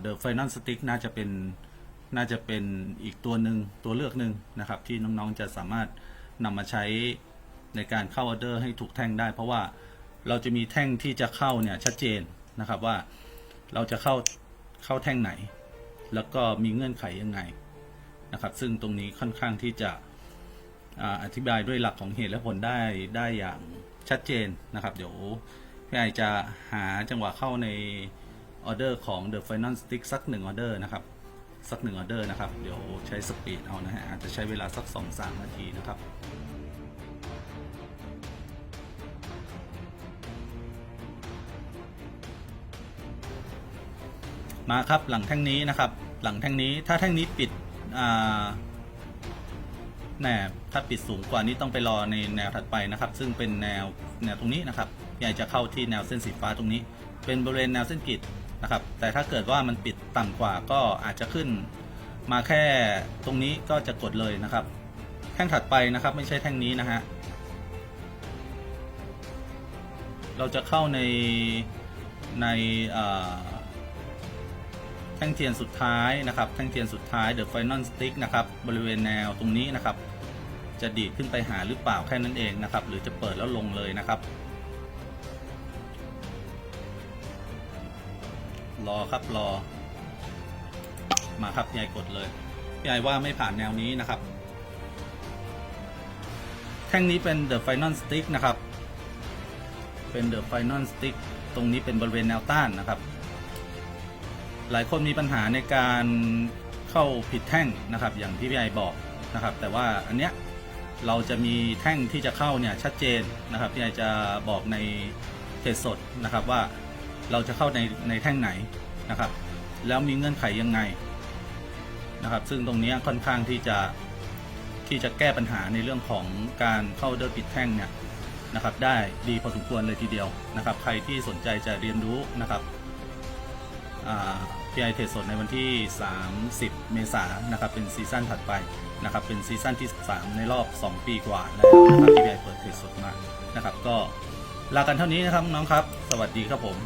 เดอะไฟนอลสติ๊กน่าจะเป็นน่าจะเป็นอีกตัวหนึ่งตัวเลือกหนึ่งนะครับ ที่น้องๆจะสามารถนำมาใช้ในการเข้าออเดอร์ให้ถูกแท่งได้ เพราะว่าเราจะมีแท่งที่จะเข้าเนี่ยชัดเจนนะครับว่าเราจะเข้าเข้าแท่งไหน แล้วก็มีเงื่อนไขยังไงนะครับ ซึ่งตรงนี้ค่อนข้างที่จะออธิบายด้วยหลักของเหตุและผลได้ได้อย่างชัดเจนนะครับ เดี๋ยวพี่ไอจะหาจังหวะเข้าใน ออเดอร์ของ The Final Stick สักหนึ่งออเดอร์นะครับ สักหนึ่งออเดอร์นะครับ เดี๋ยวใช้สปีดเอานะฮะอาจจะใช้เวลาสัก 2-3 นาทีนะครับมาครับหลังแท่งนี้นะครับ หลังแท่งนี้ถ้าแท่งนี้ปิดแนวถ้าปิดสูงกว่านี้ต้องไปรอในแนวถัดไปนะครับ ซึ่งเป็นแนวแนวตรงนี้นะครับใหญ่จะเข้าที่แนวเส้นสีฟ้าตรงนี้ เป็นบริเวณแนวเส้นกรีด นะครับ แต่ถ้าเกิดว่ามันปิดต่ำกว่าก็อาจจะขึ้นมาแค่ตรงนี้ก็จะกดเลยนะครับ แท่งถัดไปนะครับไม่ใช่แท่งนี้นะฮะ เราจะเข้าในในแท่งเทียนสุดท้ายนะครับ แท่งเทียนสุดท้าย The Final Stick นะครับ บริเวณแนวตรงนี้นะครับ จะดีดขึ้นไปหาหรือเปล่าแค่นั้นเองนะครับ หรือจะเปิดแล้วลงเลยนะครับ รอครับรอ มาครับยายกดเลยยายว่าไม่ผ่านแนวนี้นะครับ แท่งนี้เป็น The Final Stick นะครับ เป็น The Final Stick ตรงนี้เป็นบริเวณแนวต้านนะครับ หลายคนมีปัญหาในการเข้าผิดแท่งนะครับ อย่างที่พี่ไอบอกนะครับ แต่ว่าอันเนี้ยเราจะมีแท่งที่จะเข้าเนี่ยชัดเจนนะครับพี่ไอจะบอกในเทรดสดนะครับว่า เราจะเข้าในในแท่งไหนนะครับ แล้วมีเงื่อนไขยังไงนะครับ ซึ่งตรงนี้ค่อนข้างที่จะที่จะแก้ปัญหาในเรื่องของการเข้าเดินผิดแท่งเนี่ยนะครับ ได้ดีพอสมควรเลยทีเดียวนะครับ ใครที่สนใจจะเรียนรู้นะครับพีไอเทรดสดในวันที่ 30 เมษายนนะครับ เป็นซีซั่นถัดไปนะครับ เป็นซีซั่นที่ 3 ในรอบ 2 ปีกว่าแล้วนะครับที่พีไอเปิดเทรดสดมานะครับ ก็ลากันเท่านี้นะครับน้องครับ สวัสดีครับผม